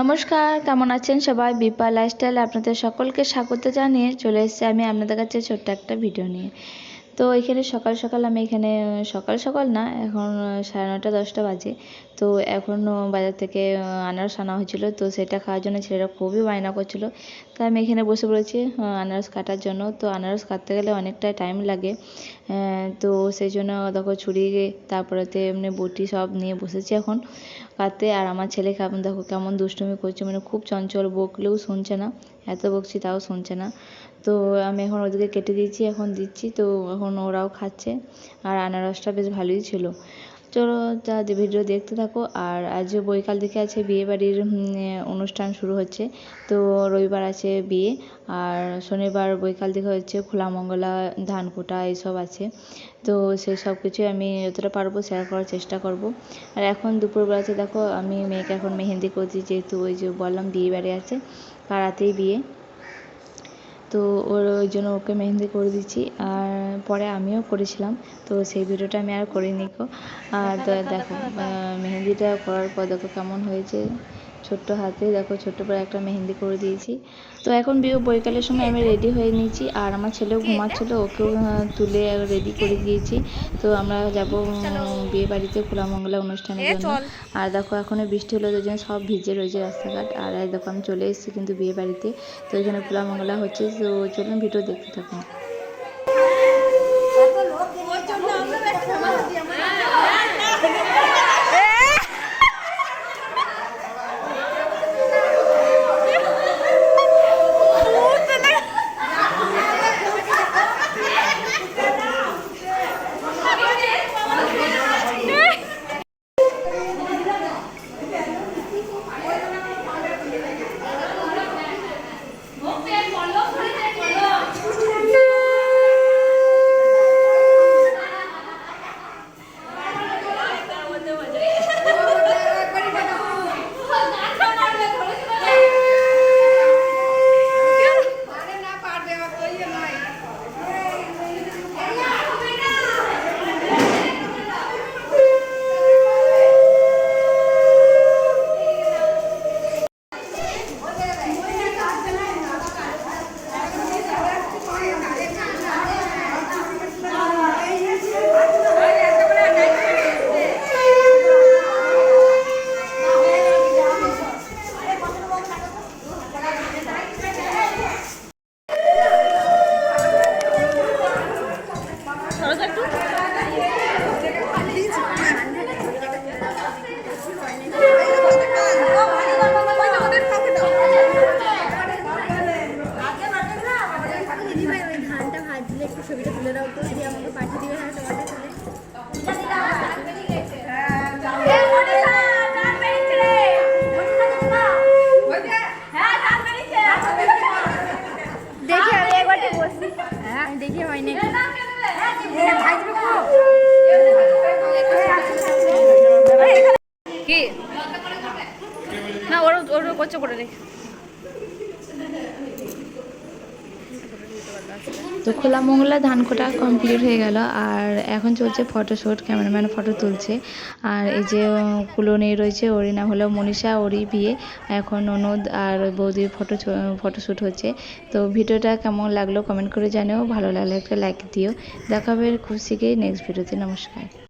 নমস্কার, কেমন আছেন সবাই? বিপা লাইফস্টাইল আপনাদের সকলকে স্বাগত জানিয়ে চলে এসেছি আমি আপনাদের কাছে ছোট্ট একটা ভিডিও নিয়ে। তো এখানে সকাল সকাল আমি এখানে, সকাল সকাল না, এখন সাড়ে নটা দশটা বাজে। তো এখন বাজার থেকে আনারস আনা হয়েছিল। তো সেটা খাওয়ার জন্য ছেলেরা খুবই বায়না করছিল। তো আমি এখানে বসে পড়েছি আনারস কাটার জন্য। তো আনারস কাটতে গেলে অনেকটা টাইম লাগে। তো সেই জন্য দেখো ছুরি, তারপরেতে এমনি বটি সব নিয়ে বসেছি এখন। কাটতে আর আমার ছেলে কেমন দেখো কেমন দুষ্টুমি করছে। মানে খুব চঞ্চল, বকলেও শুনছে না। এত বকছি তাও শুনছে না। তো আমি এখন ওদেরকে কেটে দিয়েছি, এখন দিচ্ছি, তো এখন ওরাও খাচ্ছে আর আনারসটা বেশ ভালোই ছিল। চলো তা ভিডিও দেখতে থাকো, আর আজ বৈকাল দিকে আছে বিয়ে বাড়ির অনুষ্ঠান শুরু হচ্ছে, তো রবিবার আছে বিয়ে, আর শনিবার বৈকাল দিকে হচ্ছে খোলা মঙ্গলা, ধান কোটা এইসব আছে, তো সেই সব কিছুই আমি যতটা পারব শেয়ার করার চেষ্টা করব। আর এখন দুপুরবেলাতে দেখো আমি মেয়েকে এখন মেহেন্দি করছি, যেহেতু ওই যে বললাম বিয়ে বাড়ি আছে পাড়াতেই বিয়ে। তো ওর ওই জন্য ওকে মেহেন্দি করে দিচ্ছি। আর পরে আমিও করেছিলাম। তো সেই ভিডিওটা আমি আর করিনি গো। আর দেখো মেহেন্দিটা করার পর দেখো কেমন হয়েছে। ছোট্ট হাতে দেখো ছোট্ট করে একটা মেহেন্দি করে দিয়েছি। তো এখন বিয়ে বৈকালের সময় আমি রেডি হয়ে নিয়েছি। আর আমার ছেলেও ঘুমাচ্ছিল ওকেও তুলে রেডি করে দিয়েছি। তো আমরা যাব বিয়ে বাড়িতে খোলামঙ্গলা অনুষ্ঠানের জন্য। আর দেখো এখন বৃষ্টি হলো ওই জন্য সব ভিজে রয়েছে রাস্তাঘাট। আর দেখো আমি চলে এসেছি কিন্তু বিয়ে বাড়িতে। তো এখানে খোলামঙ্গলা হচ্ছে। তো চলুন ভিডিও দেখতে থাকুন। Çocuğun ağzına versene bana diye. ধানটা একটু ছবিটা তুলে দাও তো দিয়ে আমাকে পাঠিয়ে দিবে হ্যাঁ তোমাদের তুলে দেখি আমি একবারটি বসি হ্যাঁ দেখি হয় কি? না ওর ওর করছে করে রে তো খোলা মঙ্গলা ধান কমপ্লিট হয়ে গেল, আর এখন চলছে ফটোশ্যুট ক্যামেরাম্যান ফটো তুলছে। আর এই যে কুলো নিয়ে রয়েছে, ওরই নাম হলো মনীষা, ওরই বিয়ে। এখন ননদ আর বৌদির ফটো ফটোশ্যুট হচ্ছে। তো ভিডিওটা কেমন লাগল কমেন্ট করে জানিও, ভালো লাগলে একটা লাইক দিও। দেখাবে খুব শীঘ্রই নেক্সট ভিডিওতে নমস্কার।